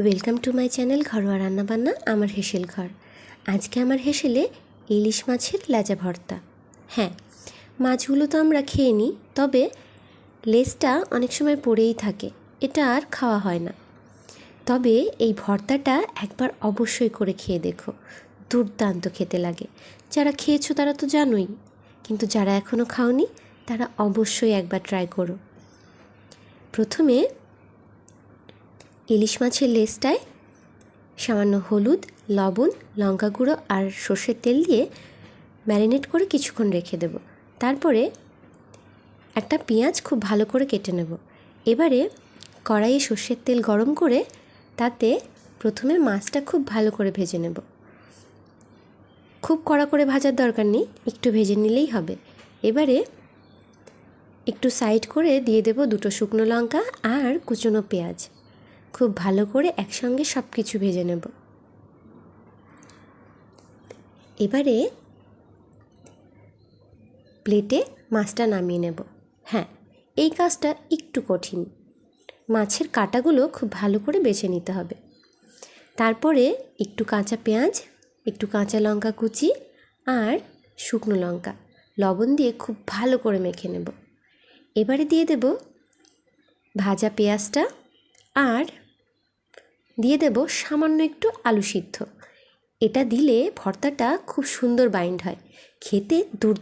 Welcome to my channel ঘরোয়া রান্নাবান্না, আমার হেসেল ঘর। আজকে আমার হেসেলে ইলিশ মাছের লেজা ভর্তা। হ্যাঁ মাছগুলো তো আমরা খেয়ে নিই, তবে লেজটা অনেক সময় পড়েই থাকে, এটা আর খাওয়া হয় না। তবে এই ভর্তাটা একবার অবশ্যই করে খেয়ে দেখো, দুর্দান্ত খেতে লাগে। যারা খেয়েছো তারা তো জানোই, কিন্তু যারা এখনও খাওনি, তারা অবশ্যই একবার ট্রাই করো। প্রথমে ইলিশ মাছের লেজটায় সামান্য হলুদ, লবণ, লঙ্কা গুঁড়ো আর সর্ষের তেল দিয়ে ম্যারিনেট করে কিছুক্ষণ রেখে দেব। তারপরে একটা পেঁয়াজ খুব ভালো করে কেটে নেব। এবারে কড়াইয়ে সর্ষের তেল গরম করে তাতে প্রথমে মাছটা খুব ভালো করে ভেজে নেব। খুব কড়া করে ভাজার দরকার নেই, একটু ভেজে নিলেই হবে। এবারে একটু সাইড করে দিয়ে দেব দুটো শুকনো লঙ্কা আর কুচনো পেঁয়াজ। খুব ভালো করে একসঙ্গে সব কিছু ভেজে নেব। এবারে প্লেটে মাছটা নামিয়ে নেব। হ্যাঁ এই কাজটা একটু কঠিন। মাছের কাঁটাগুলো খুব ভালো করে বেছে নিতে হবে। তারপরে একটু কাঁচা পেঁয়াজ, একটু কাঁচা লঙ্কা কুচি আর শুকনো লঙ্কা, লবণ দিয়ে খুব ভালো করে মেখে নেব। এবারে দিয়ে দেব ভাজা পেঁয়াজটা আর দিয়ে দেব সামান্য একটু আলু সিদ্ধ। এটা দিলে ভর্তাটা খুব সুন্দর বাইন্ড হয়। খেতে দুর